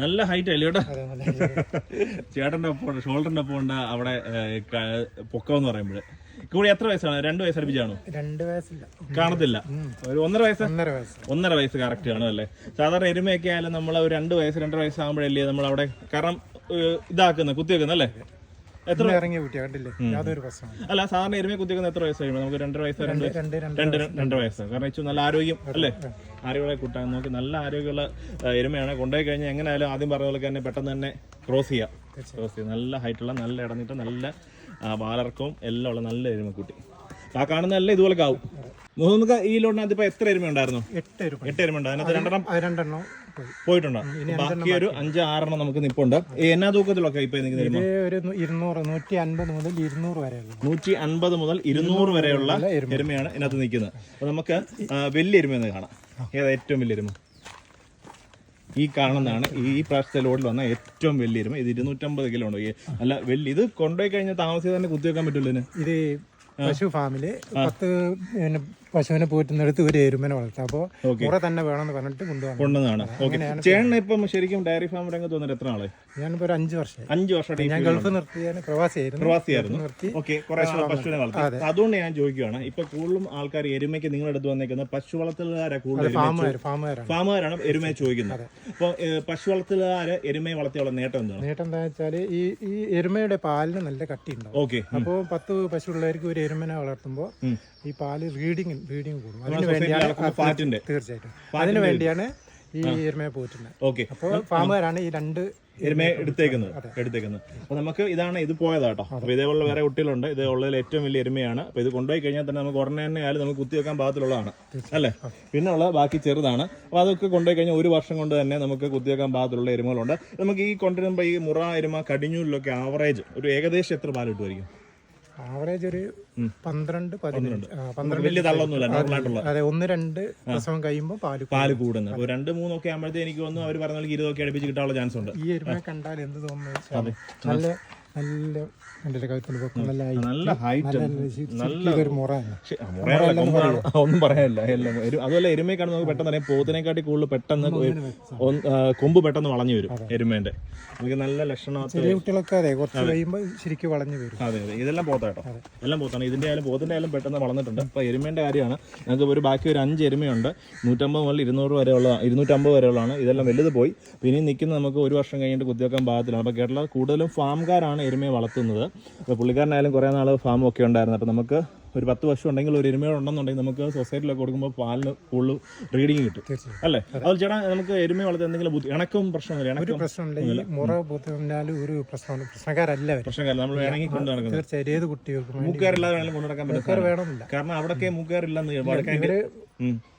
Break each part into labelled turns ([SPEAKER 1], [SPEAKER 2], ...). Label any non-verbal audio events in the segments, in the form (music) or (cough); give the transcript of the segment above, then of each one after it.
[SPEAKER 1] നല്ല ഹൈറ്റ് അല്ലേ കേട്ടോ ചേട്ടന്റെ ഒപ്പം ഷോൾഡറിന്റെ ഒപ്പം ഉണ്ട് അവിടെ പൊക്കം എന്ന് പറയുമ്പോൾ കൂടി എത്ര വയസ്സാണ്? രണ്ട് വയസ്സ് അടുപ്പിച്ചാണോ?
[SPEAKER 2] രണ്ട് വയസ്സില്ല.
[SPEAKER 1] കാണത്തില്ല. ഒരു ഒന്നര വയസ്സ്?
[SPEAKER 2] ഒന്നര വയസ്സ്.
[SPEAKER 1] ഒന്നര വയസ്സ് കറക്റ്റ് ആണ് അല്ലേ? സാധാരണ എരുമയൊക്കെ ആയാലും നമ്മൾ ഒരു രണ്ട് വയസ്സ് രണ്ടര വയസ്സാകുമ്പോഴല്ലേ നമ്മൾ അവിടെ കറം ഇതാക്കുന്ന കുത്തി വെക്കുന്ന അല്ലേ എത്ര
[SPEAKER 2] ഇറങ്ങിയ കുട്ടിയാ കണ്ടില്ലേ? യാതൊരു പ്രശ്നം
[SPEAKER 1] അല്ല സാധാരണ എരുമയെ കുത്തിവെക്കുന്നത് എത്ര വയസ്സ് കഴിയുമ്പോൾ? നമുക്ക് രണ്ടര വയസ്സ് രണ്ട്
[SPEAKER 2] രണ്ട് രണ്ട്
[SPEAKER 1] വയസ്സ്. കാരണം വെച്ചാൽ നല്ല ആരോഗ്യം അല്ലേ? ആരോഗ്യമുള്ള കൂട്ടാൻ നോക്കി നല്ല ആരോഗ്യമുള്ള എരുമയാണ് കൊണ്ടുപോയി കഴിഞ്ഞാൽ എങ്ങനെയായാലും ആദ്യം പറഞ്ഞ പോലെ തന്നെ പെട്ടെന്ന് തന്നെ ക്രോസ് ചെയ്യാം. ക്രോസ് ചെയ്യാം. നല്ല ഹൈറ്റുള്ള നല്ല ഇടന്നിട്ട് നല്ല വാളർക്കവും വാലർക്കവും എല്ലാം ഉള്ള നല്ല എരുമക്കുട്ടി. ആ കാണുന്ന എല്ലാം ഇതുപോലെ ആവും നമുക്ക് ഈ ലോണിനകത്ത് ഇപ്പൊ എത്ര എരുമ ഉണ്ടായിരുന്നു?
[SPEAKER 2] എട്ട് എരുമ
[SPEAKER 1] എട്ട് എരുമ ഉണ്ട്. അതിനകത്ത് രണ്ടെണ്ണം
[SPEAKER 2] രണ്ടെണ്ണം
[SPEAKER 1] പോയിട്ടുണ്ട്. ബാക്കി ഒരു അഞ്ച് ആറെണ്ണം നമുക്ക് നിപ്പുണ്ട്. എന്നാ തൂക്കത്തിലൊക്കെ ഇപ്പൊ
[SPEAKER 2] ഇരുന്നൂറ് നൂറ്റി അൻപത് മുതൽ ഇരുന്നൂറ് വരെ
[SPEAKER 1] നൂറ്റി അൻപത് മുതൽ ഇരുന്നൂറ് വരെയുള്ള എരുമയാണ് ഇതിനകത്ത് നിൽക്കുന്നത്. അപ്പൊ നമുക്ക് വലിയ എരുമയെന്ന് കാണാം. ഏതാ ഏറ്റവും വലിയ എരുമ? ഈ കാണുന്നതാണ് ഈ പ്രാവശ്യത്തെ ലോഡിൽ വന്ന ഏറ്റവും വലിയ എരുമ. ഇത് ഇരുന്നൂറ്റമ്പത് കിലോ ഉണ്ട്. അല്ല വലിയ ഇത് കൊണ്ടുപോയി കഴിഞ്ഞാൽ താമസിച്ച് തന്നെ കുത്തിവെക്കാൻ പറ്റുള്ളൂ ഇതിന്?
[SPEAKER 2] ഇത് പശു ഫാമിൽ പത്ത് പശുവിനെ പോറ്റുന്നിടത്ത് ഒരു എരുമനെ വളർത്താം. അപ്പോൾ കുറെ തന്നെ വേണമെന്ന് പറഞ്ഞിട്ട് കൊണ്ടുവന്നു.
[SPEAKER 1] കൊണ്ടുവന്നതാണ്. ചേട്ടന് ഇപ്പം ശരിക്കും ഡയറി ഫാം രംഗത്ത് വന്നിട്ട് എത്ര നാളെ
[SPEAKER 2] ഞാനിപ്പോ ഒരു അഞ്ച് വർഷം
[SPEAKER 1] അഞ്ച് വർഷമായിട്ട്
[SPEAKER 2] ഞാൻ ഗൾഫ് നിർത്തി പ്രവാസിയായിരുന്നു.
[SPEAKER 1] പ്രവാസിയായിരുന്നു.
[SPEAKER 2] നിർത്തി
[SPEAKER 1] ഓക്കെ. കുറെ പശുവിനെ വളർത്തി. അതുകൊണ്ട് ഞാൻ ചോദിക്കുകയാണ് ഇപ്പൊ കൂടുതലും ആൾക്കാർ എരുമയ്ക്ക് നിങ്ങളെടുത്ത് വന്നേക്കുന്ന പശു വളർത്തലുകാരാണ് കൂടുതൽ
[SPEAKER 2] ഫാമുകാരാണ്.
[SPEAKER 1] എരുമയെ ചോദിക്കുന്നത്. അപ്പോൾ പശു വളർത്തലുകാര് എരുമയെ വളർത്തിയുള്ള നേട്ടം എന്താണ്?
[SPEAKER 2] നേട്ടം എന്താ വെച്ചാൽ ഈ ഈ എരുമയുടെ പാലിന് നല്ല കട്ടി ഉണ്ടാവും
[SPEAKER 1] ഓക്കെ
[SPEAKER 2] അപ്പോൾ പത്ത് പശു ഉള്ളവർക്ക് ഒരു എരുമനെ വളർത്തുമ്പോൾ ഈ പാൽ റീഡിങ് കൂടും. അതിന് വേണ്ടിയാണ് തീർച്ചയായിട്ടും. അതിന് വേണ്ടിയാണ് ഈ എരുമയെ പോയിട്ടുണ്ട്
[SPEAKER 1] ഓക്കെ.
[SPEAKER 2] അപ്പോൾ ഫാമുകാരാണ് ഈ രണ്ട്
[SPEAKER 1] എരുമയെ എടുത്തേക്കുന്നത്. എടുത്തേക്കുന്നത്. അപ്പൊ നമുക്ക് ഇതാണ് ഇത് പോയതാട്ടോ. അപ്പൊ ഇതേപോലെ വേറെ കുട്ടികളുണ്ട്. ഇത് ഉള്ളതിൽ ഏറ്റവും വലിയ എരുമയാണ്. അപ്പൊ ഇത് കൊണ്ടുപോയി കഴിഞ്ഞാൽ തന്നെ നമുക്ക് ഉടനെ തന്നെ ആയാലും നമുക്ക് കുത്തിവെക്കാൻ പാകത്തിലുള്ളതാണ്. അല്ലേ? പിന്നെ ഉള്ള ബാക്കി ചെറുതാണ്. അപ്പൊ അതൊക്കെ കൊണ്ടുപോയി കഴിഞ്ഞാൽ ഒരു വർഷം കൊണ്ട് തന്നെ നമുക്ക് കുത്തിവെക്കാൻ പാകത്തിലുള്ള എരുമകളുണ്ട്. നമുക്ക് ഈ കൊണ്ടുവരുമ്പോൾ ഈ മുറ എരുമ കടിഞ്ഞൂലിലൊക്കെ ആവറേജ് ഒരു ഏകദേശം എത്ര പാൽ കിട്ടുമായിരിക്കും?
[SPEAKER 2] ആവറേജ് ഒരു പന്ത്രണ്ട് പതിനഞ്ച്. ആ, പന്ത്രണ്ട്
[SPEAKER 1] വലിയ തള്ളൊന്നുമില്ല നോർമലായിട്ടുള്ള.
[SPEAKER 2] അതെ ഒന്ന് രണ്ട് പ്രസവം കഴിയുമ്പോൾ
[SPEAKER 1] പാൽ. പാൽ അപ്പോൾ രണ്ട് മൂന്നൊക്കെ ആകുമ്പോഴത്തേക്ക് എനിക്ക് തോന്നുന്നു അവർ പറഞ്ഞ ഇരുപതൊക്കെ അടുപ്പിച്ച് കിട്ടാനുള്ള ചാൻസ് ഉണ്ട്
[SPEAKER 2] ഈ എരുമയെ കണ്ടാൽ എന്ത് തോന്നുന്നു വെച്ചാൽ നല്ല നല്ല എന്റെ കഴുത്തിൽ പൊക്കം നല്ല
[SPEAKER 1] നല്ല ഹൈറ്റ്
[SPEAKER 2] നല്ല മുറയാണ്.
[SPEAKER 1] ഒന്നും പറയാനില്ല എല്ലാം അതുപോലെ എരുമയെ കാണുമ്പോൾ നമുക്ക് പെട്ടെന്ന് അറിയാം പോത്തിനെക്കാട്ടി കൂടുതൽ പെട്ടെന്ന് കൊമ്പ് പെട്ടെന്ന് വളഞ്ഞു വരും എരുമേന്റെ നമുക്ക് നല്ല ലക്ഷണം
[SPEAKER 2] ചെറിയ കുട്ടികളൊക്കെ അതെ കുറച്ച് കഴിയുമ്പോൾ ശരിക്കും വളഞ്ഞു വരും.
[SPEAKER 1] അതെ അതെ. ഇതെല്ലാം പോത്താട്ടോ എല്ലാം പോത്താണ്. ഇതിന്റെ ആയാലും പോത്തിന്റെ ആയാലും പെട്ടെന്ന് വളർന്നിട്ടുണ്ട്. അപ്പൊ എരുമേന്റെ കാര്യമാണ്. ഞങ്ങൾക്ക് ഒരു ബാക്കി ഒരു അഞ്ച് എരുമയുണ്ട്. നൂറ്റമ്പത് മുതൽ ഇരുന്നൂറ് വരെയുള്ള ഇരുന്നൂറ്റമ്പത് വരെയുള്ളതാണ്. ഇതെല്ലാം വലുത് പോയി. പിന്നെ നിൽക്കുന്ന നമുക്ക് ഒരു വർഷം കഴിഞ്ഞിട്ട് കുത്തിവെക്കാൻ പാകത്തിലാണ് അപ്പൊ കേരള കൂടുതലും ഫാംകാരാണ് എരുമയെ വളർത്തുന്നത്. അപ്പോൾ പുള്ളിക്കാരനായാലും കുറേ നാൾ ഫാമൊക്കെ ഉണ്ടായിരുന്നു. അപ്പോൾ നമുക്ക് ഒരു പത്ത് വർഷം ഉണ്ടെങ്കിൽ ഒരു എരുമയോട് ഉണ്ടെന്നുണ്ടെങ്കിൽ നമുക്ക് സൊസൈറ്റിയിലൊക്കെ കൊടുക്കുമ്പോൾ പാലിന് കൂടുതൽ റീഡിങ് കിട്ടും. അല്ലേ? അത് ചേട്ടാ നമുക്ക് എരുമ വളർത്തി എന്തെങ്കിലും ബുദ്ധി ഇണക്കും പ്രശ്നമില്ല
[SPEAKER 2] ഒരു
[SPEAKER 1] ഇണക്കം
[SPEAKER 2] പ്രശ്നമില്ല മുറ പോത്തിനാലും ഒരു പ്രശ്നമാണ് പ്രശ്നക്കാരല്ല
[SPEAKER 1] പ്രശ്നക്കാരല്ല നമ്മൾ വേണമെങ്കിൽ കൊണ്ടു നടക്കുന്നത്
[SPEAKER 2] തീർച്ചയായും. ഏത് കുട്ടികൾക്കും വേണ്ടി
[SPEAKER 1] മൂക്കാരില്ലാതെ വേണമെങ്കിലും കൊണ്ടു നടക്കാൻ പറ്റും കാരണം അവിടൊക്കെ മൂക്കാറില്ലെന്ന് വടക്കാൻ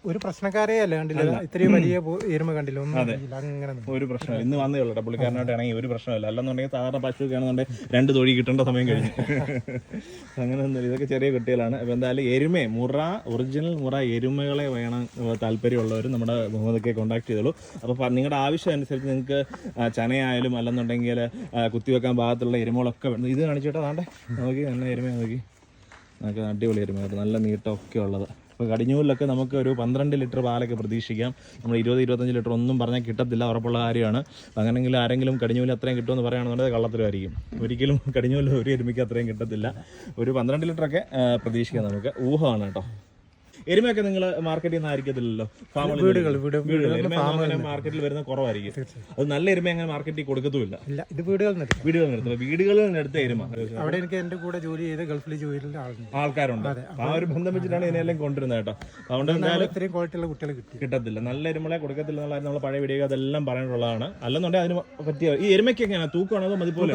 [SPEAKER 2] ഒരു പ്രശ്നക്കാരേ അല്ല കണ്ടില്ല. ഇത്രയും വലിയ എരുമ കണ്ടില്ല. ഒന്നും അങ്ങനെ
[SPEAKER 1] ഒരു പ്രശ്നം ഇന്ന് വന്നേ ഉള്ളൂ പുള്ളിക്കാരനായിട്ട് ഇണങ്ങി. ഒരു പ്രശ്നമില്ല. അല്ലെന്നുണ്ടെങ്കിൽ സാധാരണ പശു ആണെന്നുണ്ടെങ്കിൽ രണ്ട് തൊഴി കിട്ടേണ്ട സമയം കഴിഞ്ഞു. (laughs) അങ്ങനെ ഒന്നുമില്ല ഇതൊക്കെ ചെറിയ കുട്ടികളാണ്. അപ്പോൾ എന്തായാലും എരുമ മുറ ഒറിജിനൽ മുറ എരുമകളെ വേണം താല്പര്യമുള്ളവർ നമ്മുടെ മുഹമ്മദൊക്കെ കോൺടാക്ട് ചെയ്തോളൂ. അപ്പോൾ നിങ്ങളുടെ ആവശ്യം അനുസരിച്ച് നിങ്ങൾക്ക് ചനയായാലും അല്ലെന്നുണ്ടെങ്കിൽ കുത്തിവെക്കാൻ ഭാഗത്തുള്ള എരുമകളൊക്കെ വേണം. ഇത് കാണിച്ചിട്ട് അതാണ്ടേ നോക്കി നല്ല എരുമ നോക്കി. നമുക്ക് അടിപൊളി എരുമ നല്ല നീട്ടമൊക്കെ ഉള്ളത് ഇപ്പോൾ കടിഞ്ഞൂലിലൊക്കെ നമുക്ക് ഒരു പന്ത്രണ്ട് ലിറ്റർ പാലൊക്കെ പ്രതീക്ഷിക്കാം. നമ്മൾ ഇരുപത് ഇരുപത്തഞ്ച് ലിറ്റർ ഒന്നും പറഞ്ഞാൽ കിട്ടത്തില്ല ഉറപ്പുള്ള കാര്യമാണ്. അങ്ങനെങ്കിൽ ആരെങ്കിലും കടിഞ്ഞൂൽ അത്രയും കിട്ടുമെന്ന് പറയുകയാണെന്നുണ്ടെങ്കിൽ കള്ളത്തരമായിരിക്കും. ഒരിക്കലും കടിഞ്ഞൂൽ ഒരു എരുമയ്ക്ക് അത്രയും കിട്ടത്തില്ല. ഒരു പന്ത്രണ്ട് ലിറ്ററൊക്കെ പ്രതീക്ഷിക്കാം നമുക്ക്. ഊഹമാണ് കേട്ടോ. എരുമയൊക്കെ നിങ്ങൾ മാർക്കറ്റിൽ നിന്ന് ആയിരിക്കത്തില്ലല്ലോ? ഫാമുകളിൽ
[SPEAKER 2] വീടുകൾ
[SPEAKER 1] മാർക്കറ്റിൽ വരുന്ന കുറവായിരിക്കും. അത് നല്ല എരുമ അങ്ങനെ മാർക്കറ്റിൽ കൊടുക്കത്തുമില്ല.
[SPEAKER 2] ഇല്ല ഇത്
[SPEAKER 1] വീടുകളിൽ നിന്ന് വീടുകളിൽ നിന്ന് എടുത്ത. എരുമ.
[SPEAKER 2] അവിടെ എനിക്ക് എന്റെ കൂടെ ജോലി ചെയ്ത് ഗൾഫിൽ ജോലി ചെയ്ത ആളുണ്ട്.
[SPEAKER 1] ആൾക്കാരുണ്ട്. ആ ഒരു ബന്ധം വെച്ചിട്ടാണ് ഇതിനെല്ലാം കൊണ്ടുവരുന്നത് കേട്ടോ. അതുകൊണ്ട്
[SPEAKER 2] ഇത്രയും ക്വാളിറ്റിയുള്ള കുട്ടികളെ കിട്ടി.
[SPEAKER 1] കിട്ടത്തില്ല. നല്ല എരുമളെ കൊടുക്കത്തില്ല എന്നുള്ള നമ്മൾ പഴയ വീഡിയോ അതെല്ലാം പറയാനുള്ളതാണ് അല്ലെന്നുണ്ടെങ്കിൽ അതിന് പറ്റിയ ഈ എരുമയ്ക്ക് എങ്ങനെയാണ് തൂക്കമാണോ അതോ അതുപോലെ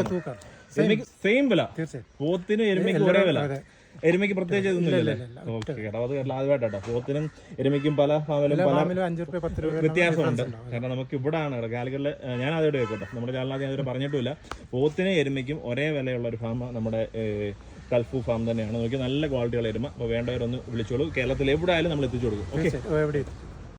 [SPEAKER 1] സെയിം വില.
[SPEAKER 2] തീർച്ചയായും.
[SPEAKER 1] പോത്തിനും എരുമയ്ക്ക് ഒരേ വില. എരുമയ്ക്ക് പ്രത്യേകിച്ച് ഇതൊന്നുമില്ല ഓക്കെ കേട്ടോ അത് ആദ്യമായിട്ടോ പോത്തിനും എരുമയ്ക്കും പല ഫാമിലും പല വ്യത്യാസമുണ്ട്. കാരണം നമുക്ക് ഇവിടാണ് കേട്ടോ കാലിക്കലിൽ ഞാൻ ആദ്യമായിട്ട് കേട്ടോ നമ്മുടെ ചാനലിനകത്ത് ഞാൻ ഇതുവരെ പറഞ്ഞിട്ടില്ല പോത്തിനും എരുമയ്ക്കും ഒരേ വിലയുള്ള ഒരു ഫാം നമ്മുടെ കൽഫു ഫാം തന്നെയാണ്. നോക്കി നല്ല ക്വാളിറ്റിയുള്ള എരുമ. അപ്പോൾ വേണ്ടവരൊന്ന് വിളിച്ചോളൂ. കേരളത്തിൽ എവിടെ ആയാലും നമ്മൾ എത്തിച്ചു കൊടുക്കും. ഓക്കെ?